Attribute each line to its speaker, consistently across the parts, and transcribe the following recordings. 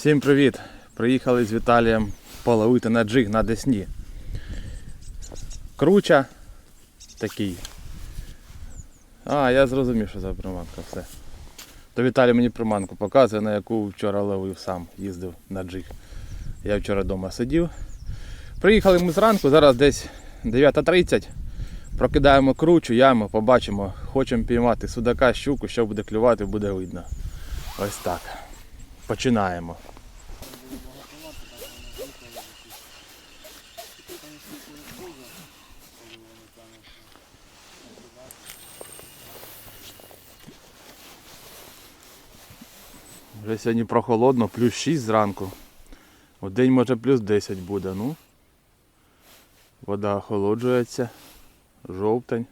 Speaker 1: Всім привіт! Приїхали з Віталієм половити на джиг на Десні. Круча такий. А, я зрозумів, що за приманка все. То Віталій мені приманку показує, на яку вчора ловив сам, їздив на джиг. Я вчора вдома сидів. Приїхали ми зранку, зараз десь 9.30. Прокидаємо кручу, яму, побачимо, хочемо піймати судака, щуку, що буде клювати, буде видно. Ось так. Починаємо. Вже сьогодні прохолодно, плюс 6 зранку. День може плюс 10 буде. Ну. Вода охолоджується. Жовтень.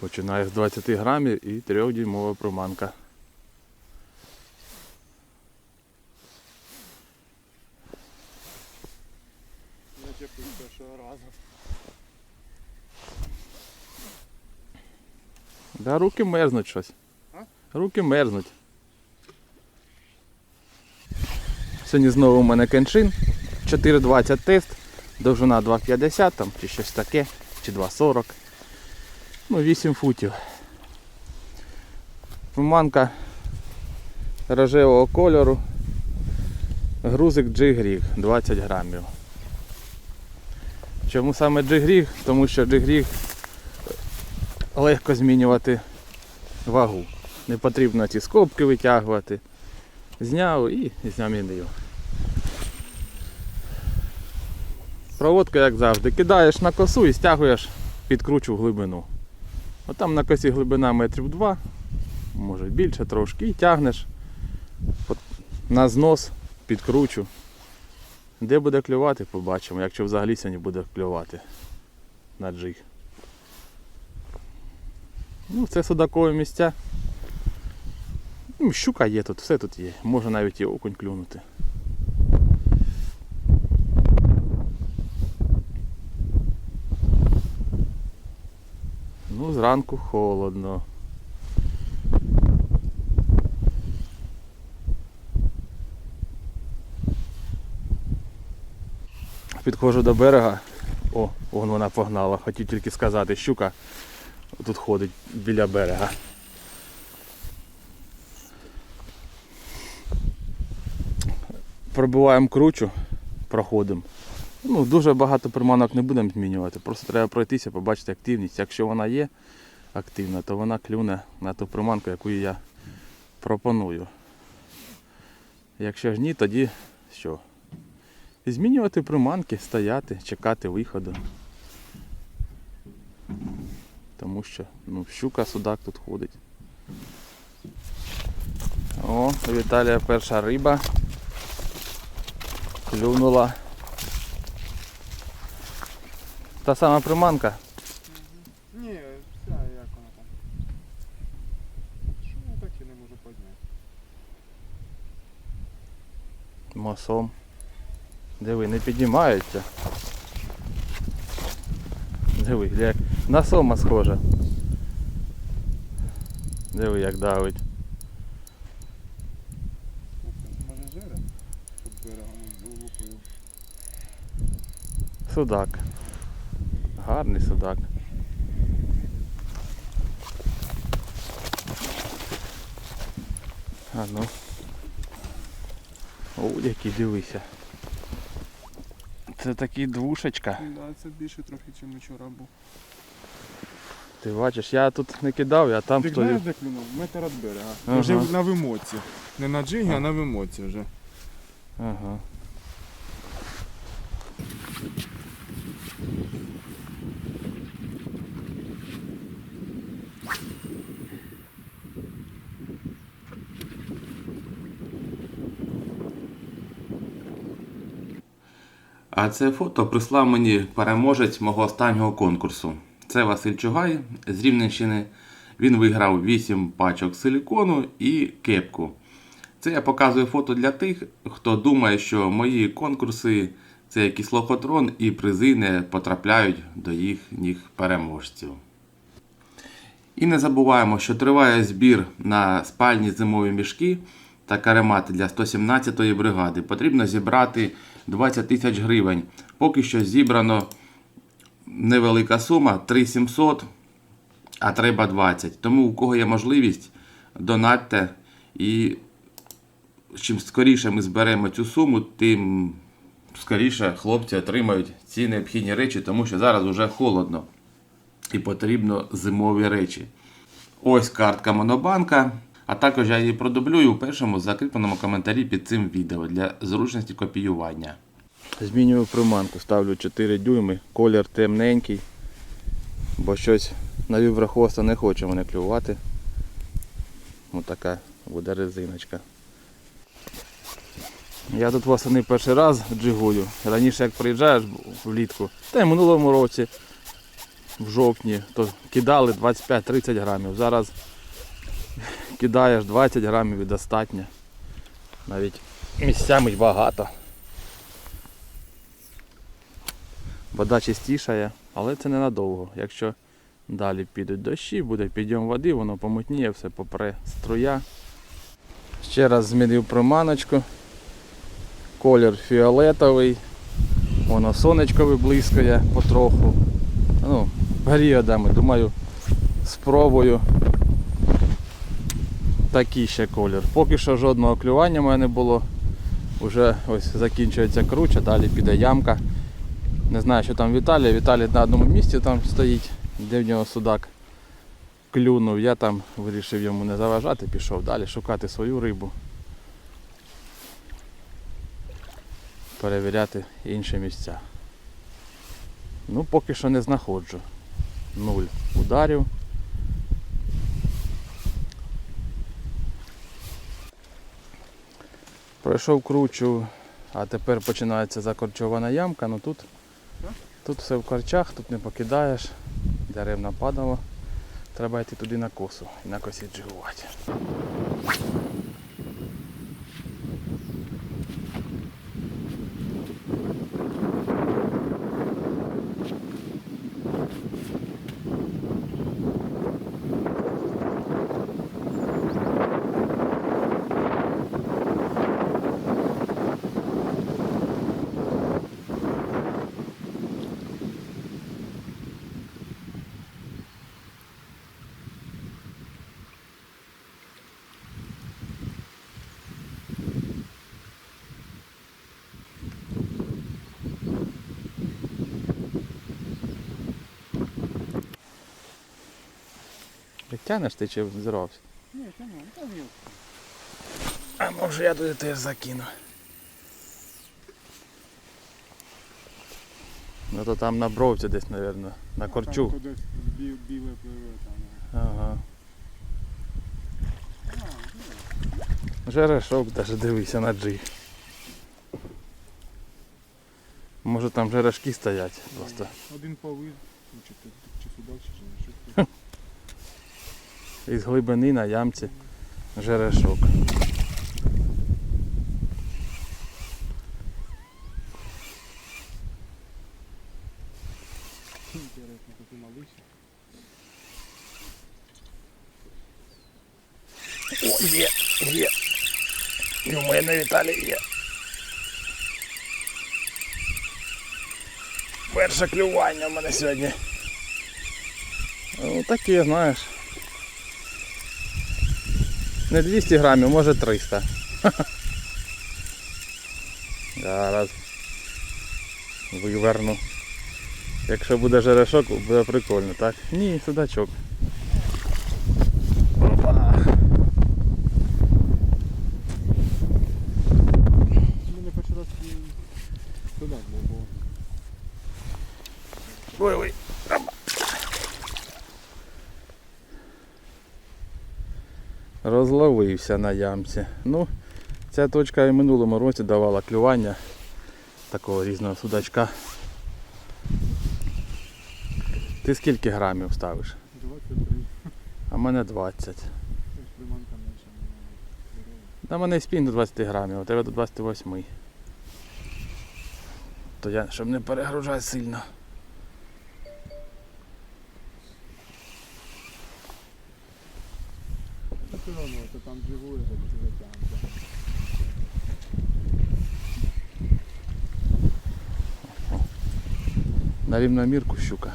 Speaker 1: Починає з 20 грамів і 3-дюймова приманка.
Speaker 2: Начепив першого разу.
Speaker 1: Да руки мерзнуть щось. Руки мерзнуть. Сьогодні знову у мене кеншин. 4,20 тест. Довжина 2,50 там, чи щось таке, чи 2,40. Ну, 8 футів. Приманка рожевого кольору. Грузик джигріг 20 грамів. Чому саме джигріг? Тому що джигріг легко змінювати вагу. Не потрібно ці скобки витягувати. Зняв і замінив. Проводка, як завжди, кидаєш на косу і стягуєш підкручу глибину. От там на косі глибина метрів 2, може більше трошки, і тягнеш на знос, підкручу. Де буде клювати, побачимо, якщо взагалі сьогодні буде клювати на джиг. Ну, це судакові місця. Ну, щука є тут, все тут є. Може навіть і окунь клюнути. Ну, зранку холодно. Підходжу до берега. О, вон вона погнала. Хотів тільки сказати, щука тут ходить біля берега. Пробиваємо кручу, проходимо. Ну, дуже багато приманок не будемо змінювати, просто треба пройтися, побачити активність. Якщо вона є активна, то вона клюне на ту приманку, яку я пропоную. Якщо ж ні, тоді що? Змінювати приманки, стояти, чекати виходу. Тому що ну, щука судак тут ходить. О, Віталія перша риба. Клюнула. Та сама приманка.
Speaker 2: Ні, вся як вона там. Що я так і не можу підняти?
Speaker 1: Мосом. Диви, не піднімаються. Диви, як на сома схоже. Диви, як давить.
Speaker 2: Може жере? Під берегом вилупою.
Speaker 1: Судак. Гарний судак. А ну. О, який дивися. Це такий двушечка.
Speaker 2: Да, це більше трохи, ніж вчора був.
Speaker 1: Ти бачиш, я тут не кидав, я там
Speaker 2: Ти
Speaker 1: стою.
Speaker 2: знаєш, де клюнув? Метр від берега.
Speaker 1: Ага.
Speaker 2: Вже на вимоці. Не на джигі, а на вимоці вже.
Speaker 1: Ага.
Speaker 3: А це фото прислав мені переможець мого останнього конкурсу. Це Василь Чугай з Рівненщини. Він виграв 8 пачок силікону і кепку. Це я показую фото для тих, хто думає, що мої конкурси це якийсь і призи не потрапляють до їхніх переможців. І не забуваємо, що триває збір на спальні зимові мішки та каремати для 117-ї бригади. Потрібно зібрати 20 тисяч гривень. Поки що зібрано невелика сума 3700, а треба 20. Тому у кого є можливість, донатьте і чим скоріше ми зберемо цю суму, тим скоріше хлопці отримають ці необхідні речі, тому що зараз вже холодно і потрібно зимові речі. Ось картка Монобанка. А також я її продублюю у першому закріпленому коментарі під цим відео для зручності копіювання.
Speaker 1: Змінюю приманку, ставлю 4 дюйми, колір темненький, бо щось на віброхвоста не хоче мене клювати. Ось така буде резиночка. Я тут восени перший раз джигую. Раніше як приїжджаєш влітку, та й в минулому році, в жовтні, то кидали 25-30 грамів. Зараз кидаєш 20 грамів і достатньо. Навіть місцями багато. Вода чистішає, але це ненадовго. Якщо далі підуть дощі, буде підйом води, воно помутніє, все попре струя. Ще раз змінив приманочку. Колір фіолетовий. Воно сонечко виблискує потроху. Ну, періодами, думаю, спробую. Такий ще колір. Поки що жодного клювання в мене не було. Уже ось закінчується круче, далі піде ямка. Не знаю, що там Віталій. Віталій на одному місці там стоїть, де в нього судак клюнув. Я там вирішив йому не заважати, пішов далі шукати свою рибу. Перевіряти інші місця. Ну, поки що не знаходжу. Нуль ударів. Пройшов кручу, а тепер починається закорчована ямка, ну тут, тут все в корчах, тут не покидаєш, дерев нападало. Треба йти туди на косу і на косі джигувати. Тянеш ти чи взірвався?
Speaker 2: Ні, ні, та ні.
Speaker 1: А може я туди теж закину. Ну то там на бровці десь, мабуть, на корчу.
Speaker 2: Там кудись бі- біле пливе там.
Speaker 1: Ага. Жерешок даже дивися на джиг. Може там жерешки стоять просто.
Speaker 2: Один повис, чи, ти- чи судак, чи.
Speaker 1: Із глибини на ямці жерешок. О, є, є. І у мене Віталій є. Перше клювання в мене сьогодні. Ну таке, знаєш. Не 200 грамів, може 300. Зараз виверну. Якщо буде жерешок, буде прикольно, так? Ні, судачок. Опа.
Speaker 2: У мене перший раз і судак був, бо
Speaker 1: Ой, ой. Розловився на ямці. Ну, ця точка і в минулому році давала клювання такого різного судачка. Ти скільки грамів ставиш?
Speaker 2: 23.
Speaker 1: А мене 20.
Speaker 2: Ось приманка менша. немає.
Speaker 1: На мене спін до 20 грамів, а тебе до 28. То я, щоб не перегружати сильно.
Speaker 2: все одно, це там джигує, це це затягнуто.
Speaker 1: На рівномірку щука.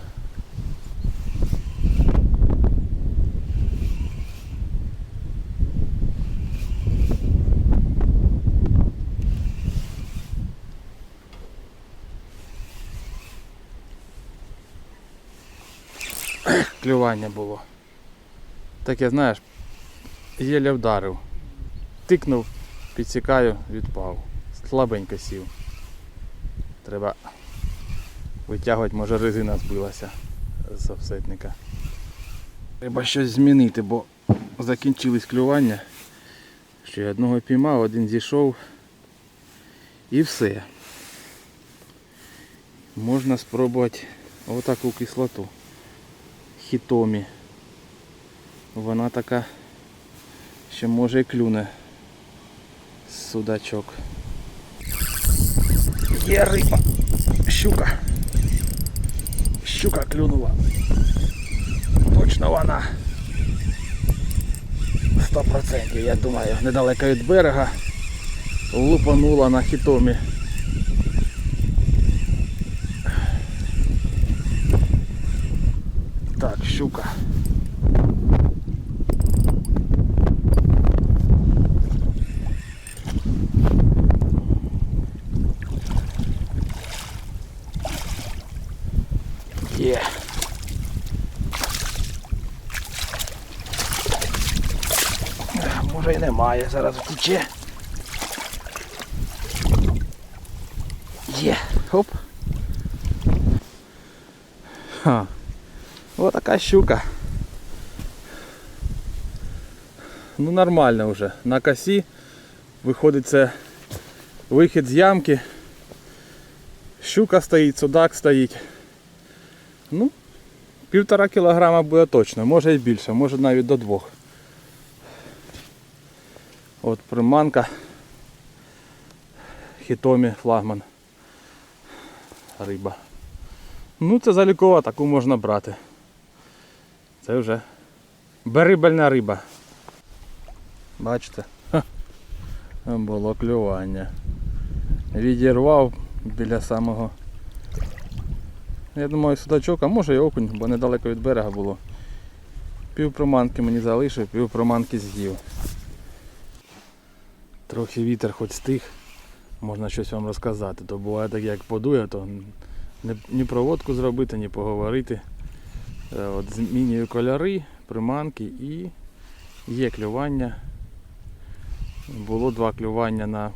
Speaker 1: Клювання було. Таке, знаєш, єле вдарив. Тикнув, підсікаю, відпав. Слабенько сів. Треба витягувати, може резина збилася з офсетника. Треба щось змінити, бо закінчились клювання. Ще одного піймав, один зійшов і все. Можна спробувати отаку кислоту. Хітомі. Вона така, що може і клюне судачок. Є риба. Щука. Щука клюнула. Точно вона. Сто процентів, я думаю, недалеко від берега. Лупанула на хітомі. Так, щука. Є. Е, Може і немає, зараз втече. Є. Хоп. Ха. Ось така щука. Ну нормально вже. На косі. Виходить це вихід з ямки. Щука стоїть, судак стоїть. Ну, півтора кілограма буде точно, може і більше, може навіть до двох. От приманка. Хітомі флагман. Риба. Ну це залікова, таку можна брати. Це вже берибельна риба. Бачите? Ха. Було клювання. Відірвав біля самого. Я думаю, судачок, а може і окунь, бо недалеко від берега було. Пів проманки мені залишив, пів проманки з'їв. Трохи вітер хоч стих, можна щось вам розказати. То буває таке, як подує, то ні, проводку зробити, ні поговорити. Е, От змінюю кольори, приманки і є клювання. Було два клювання на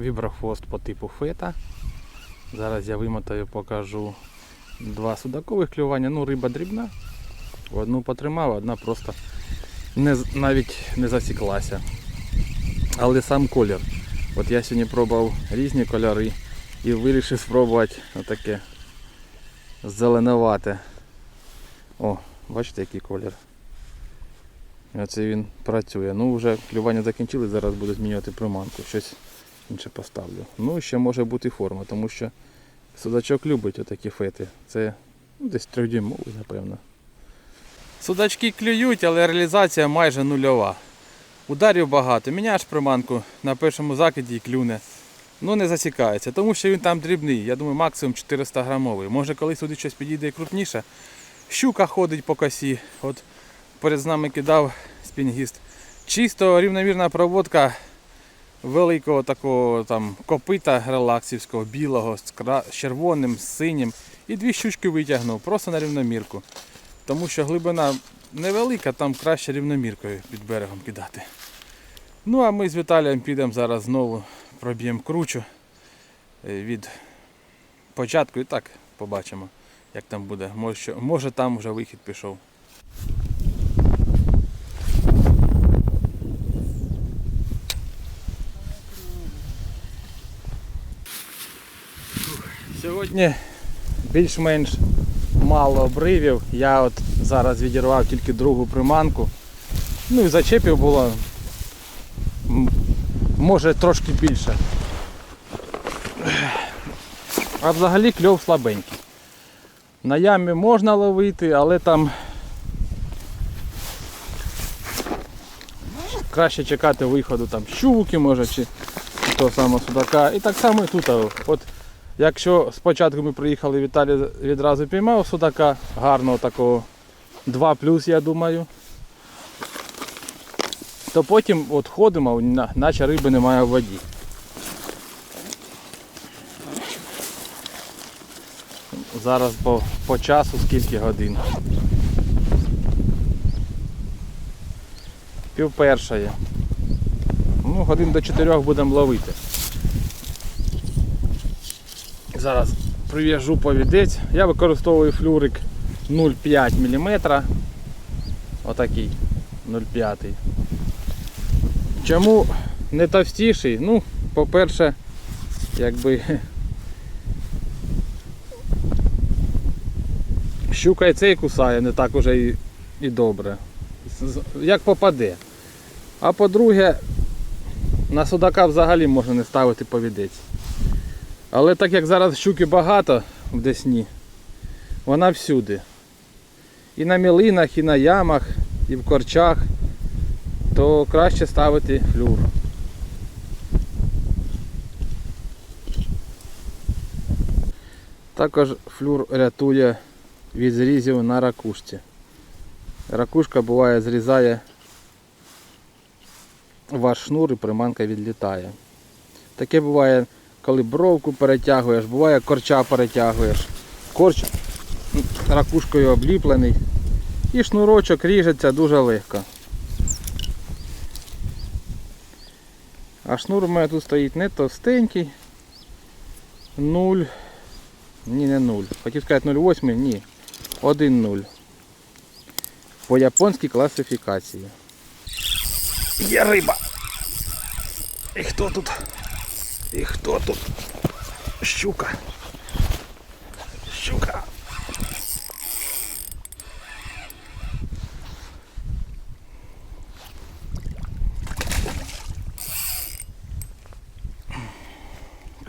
Speaker 1: віброхвост по типу фета. Зараз я вимотаю, покажу два судакових клювання. Ну, риба дрібна. Одну потримав, одна просто не, навіть не засіклася. Але сам колір. От я сьогодні пробував різні кольори і вирішив спробувати отаке зеленувате. О, бачите який колір. Оце він працює. Ну вже клювання закінчили, зараз буду змінювати приманку. Щось інше поставлю. Ну ще може бути форма, тому що судачок любить отакі фети. Це ну, десь трьохдюймовий, напевно. Судачки клюють, але реалізація майже нульова. Ударів багато. Міняєш приманку на першому закиді і клюне. Ну не засікається, тому що він там дрібний. Я думаю, максимум 400 грамовий. Може колись сюди щось підійде і крупніше. Щука ходить по косі. От перед нами кидав спінгіст. Чисто рівномірна проводка великого такого там копита релаксівського, білого, з червоним, з синім. І дві щучки витягнув, просто на рівномірку. Тому що глибина невелика, там краще рівноміркою під берегом кидати. Ну а ми з Віталієм підемо зараз знову проб'ємо кручу е, від початку і так побачимо, як там буде. Може, може там вже вихід пішов. Сьогодні більш-менш мало обривів. Я от зараз відірвав тільки другу приманку. Ну і зачепів було може трошки більше. А взагалі кльов слабенький. На ямі можна ловити, але там краще чекати виходу там щуки, може, чи того самого судака. І так само і тут. От якщо спочатку ми приїхали, Віталій відразу піймав судака, гарного такого 2 плюс, я думаю. То потім от ходимо, наче риби немає в воді. Зараз по, по часу скільки годин. Пів першої. Ну, годин до чотирьох будемо ловити. Зараз прив'яжу повідець. Я використовую флюрик 0,5 мм. Отакий 0,5. Чому не товстіший? Ну, по-перше, якби щука і цей кусає не так уже і, і добре. Як попаде. А по-друге, на судака взагалі можна не ставити повідець. Але так як зараз щуки багато в Десні, вона всюди. І на мілинах, і на ямах, і в корчах, то краще ставити флюр. Також флюр рятує від зрізів на ракушці. Ракушка буває зрізає ваш шнур і приманка відлітає. Таке буває, коли бровку перетягуєш, буває корча перетягуєш. Корч ракушкою обліплений. І шнурочок ріжеться дуже легко. А шнур у мене тут стоїть не товстенький. 0. Ні, не 0. Хотів сказати 0,8, ні. 1,0. По японській класифікації. Є риба. І хто тут? І хто тут? Щука. Щука.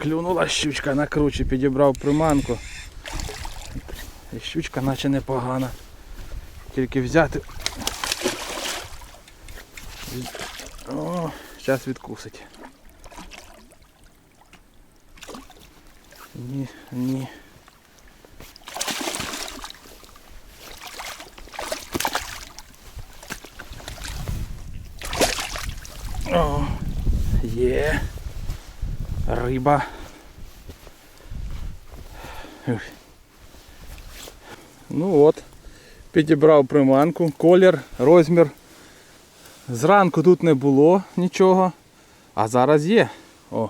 Speaker 1: Клюнула щучка на кручі, підібрав приманку. І щучка наче непогана. Тільки взяти. О, зараз відкусить. Ні, ні. О, є. Риба. Ну от, підібрав приманку, колір, розмір. Зранку тут не було нічого, а зараз є. О,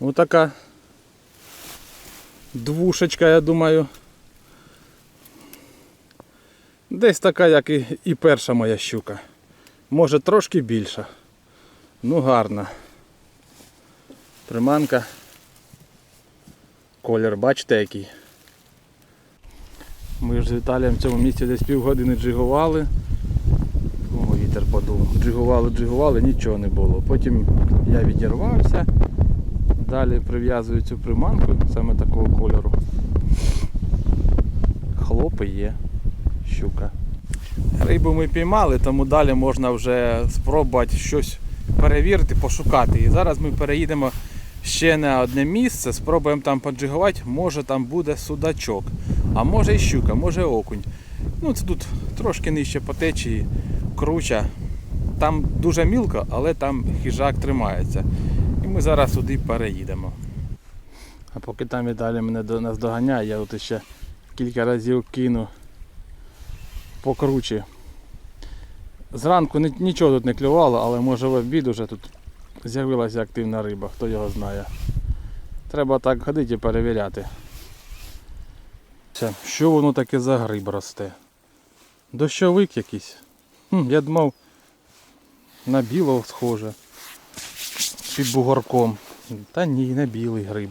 Speaker 1: ось така двушечка, я думаю. Десь така, як і, і перша моя щука. Може трошки більша. Ну гарна. Приманка. Колір, бачите який. Ми ж з Віталієм в цьому місці десь півгодини джигували. О, вітер подув. Джигували, джигували, нічого не було. Потім я відірвався. Далі прив'язую цю приманку саме такого кольору. Хлопи є, щука. Рибу ми піймали, тому далі можна вже спробувати щось перевірити, пошукати. І зараз ми переїдемо ще на одне місце, спробуємо там поджигувати, може там буде судачок, а може і щука, може окунь. Ну це тут трошки нижче по течії, круча. Там дуже мілко, але там хижак тримається. Ми зараз туди переїдемо. А поки там і далі мене до нас доганяє, я от ще кілька разів кину покруче. Зранку ні- нічого тут не клювало, але може в обід уже тут з'явилася активна риба, хто його знає. Треба так ходити і перевіряти. Що воно таке за гриб росте? Дощовик якийсь. Хм, я думав на білого схоже. Під бугорком. Та ні, не білий гриб.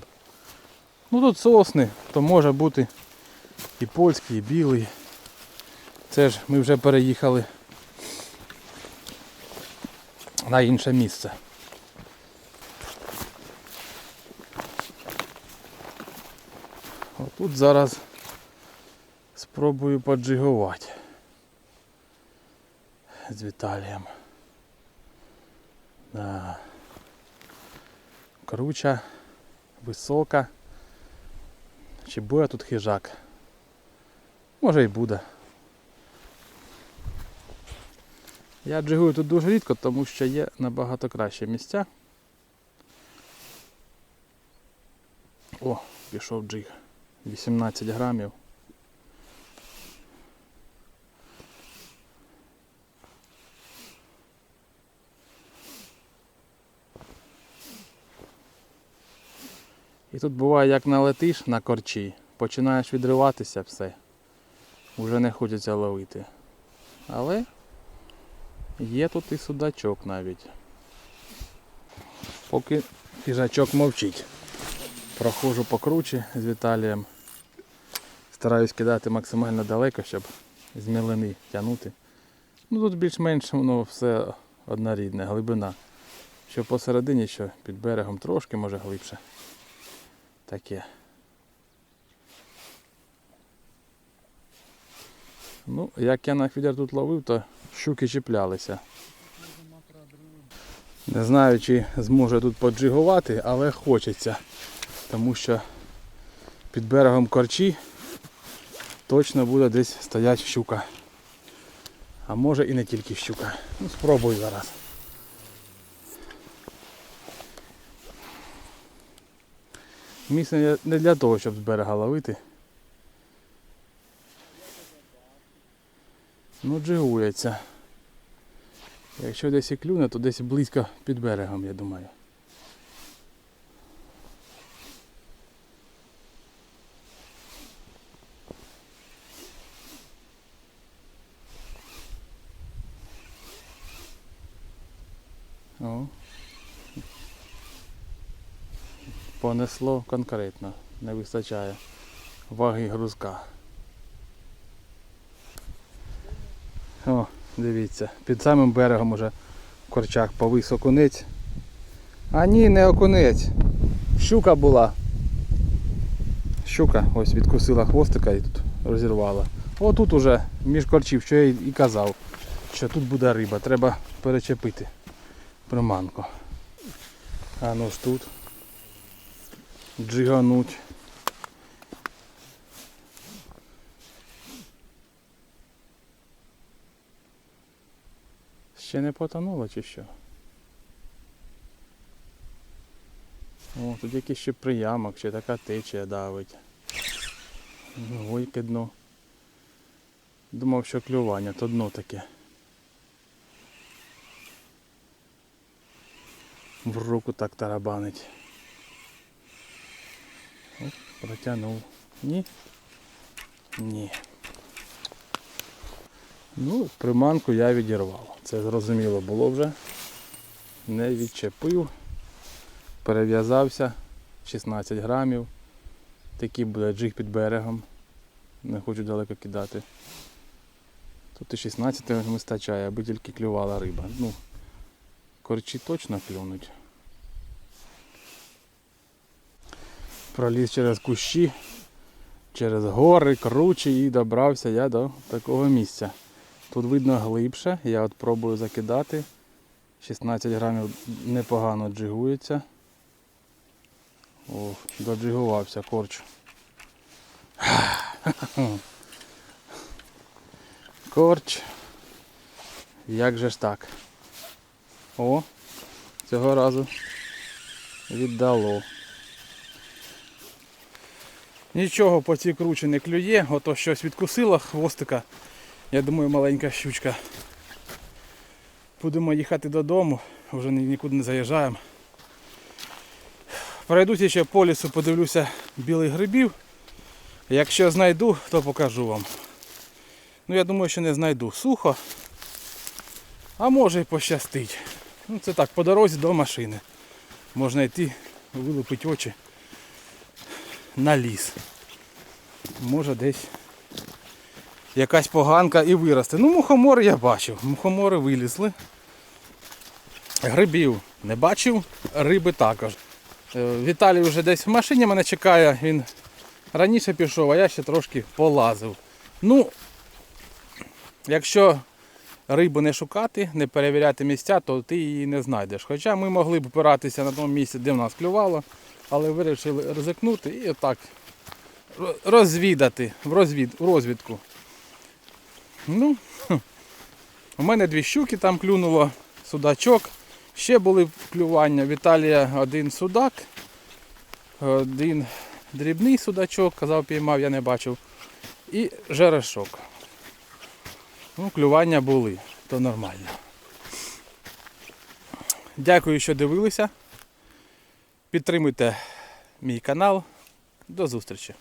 Speaker 1: Ну тут сосни, то може бути і польський, і білий. Це ж ми вже переїхали на інше місце. Отут зараз спробую поджигувати з Віталієм. А, круча, висока. Чи буде тут хижак? Може і буде. Я джигую тут дуже рідко, тому що є набагато кращі місця. О, пішов джиг. 18 грамів. І тут буває, як налетиш на корчі, починаєш відриватися все. Уже не хочеться ловити. Але є тут і судачок навіть. Поки хижачок мовчить. Проходжу покруче з Віталієм. Стараюсь кидати максимально далеко, щоб з мілини тягнути. Ну тут більш-менш воно все однорідне, глибина. Що посередині, що під берегом трошки може глибше. Таке. Ну, як я на фідер тут ловив, то щуки чіплялися. Не знаю, чи зможу тут поджигувати, але хочеться. Тому що під берегом корчі точно буде десь стоять щука. А може і не тільки щука. Ну, спробую зараз. Місце не для того, щоб з берега ловити. Ну, джигується. Якщо десь і клюне, то десь близько під берегом, я думаю. О. Понесло конкретно, не вистачає ваги грузка. О, дивіться, під самим берегом уже в корчах повис окунець. А ні, не окунець. Щука була. Щука ось відкусила хвостика і тут розірвала. О тут уже між корчів, що я і казав, що тут буде риба, треба перечепити приманку. А ну ж тут. Джигануть. Ще не потонуло чи що? О, тут якийсь ще приямок, чи така течія давить. Ойке дно. Думав, що клювання, то дно таке. В руку так тарабанить. Оп, протягнув. Ні? Ні. Ну, приманку я відірвав. Це зрозуміло було вже. Не відчепив. Перев'язався 16 грамів. Такий буде джиг під берегом. Не хочу далеко кидати. Тут і 16 вистачає, аби тільки клювала риба. Ну, корчі точно клюнуть. Проліз через кущі, через гори, кручі і добрався я до такого місця. Тут видно глибше, я от пробую закидати. 16 грамів непогано джигується. О, доджигувався корч. Корч. Як же ж так? О, цього разу віддало. Нічого по цій кручі не клює, ото щось відкусило хвостика. Я думаю, маленька щучка. Будемо їхати додому, вже нікуди не заїжджаємо. Пройдуся ще по лісу, подивлюся білих грибів. Якщо знайду, то покажу вам. Ну я думаю, що не знайду. Сухо. А може і пощастить. Ну це так, по дорозі до машини. Можна йти, вилупити очі на ліс. Може десь якась поганка і виросте. Ну, мухомори я бачив. Мухомори вилізли. Грибів не бачив, риби також. Е, Віталій вже десь в машині мене чекає, він раніше пішов, а я ще трошки полазив. Ну, якщо рибу не шукати, не перевіряти місця, то ти її не знайдеш. Хоча ми могли б опиратися на тому місці, де в нас клювало, але вирішили ризикнути і отак розвідати в, розвід, в розвідку. Ну, у мене дві щуки там клюнуло, судачок. Ще були клювання. Віталія один судак, один дрібний судачок, казав, піймав, я не бачив. І жерешок. Ну, клювання були, то нормально. Дякую, що дивилися. Підтримуйте мій канал. До зустрічі!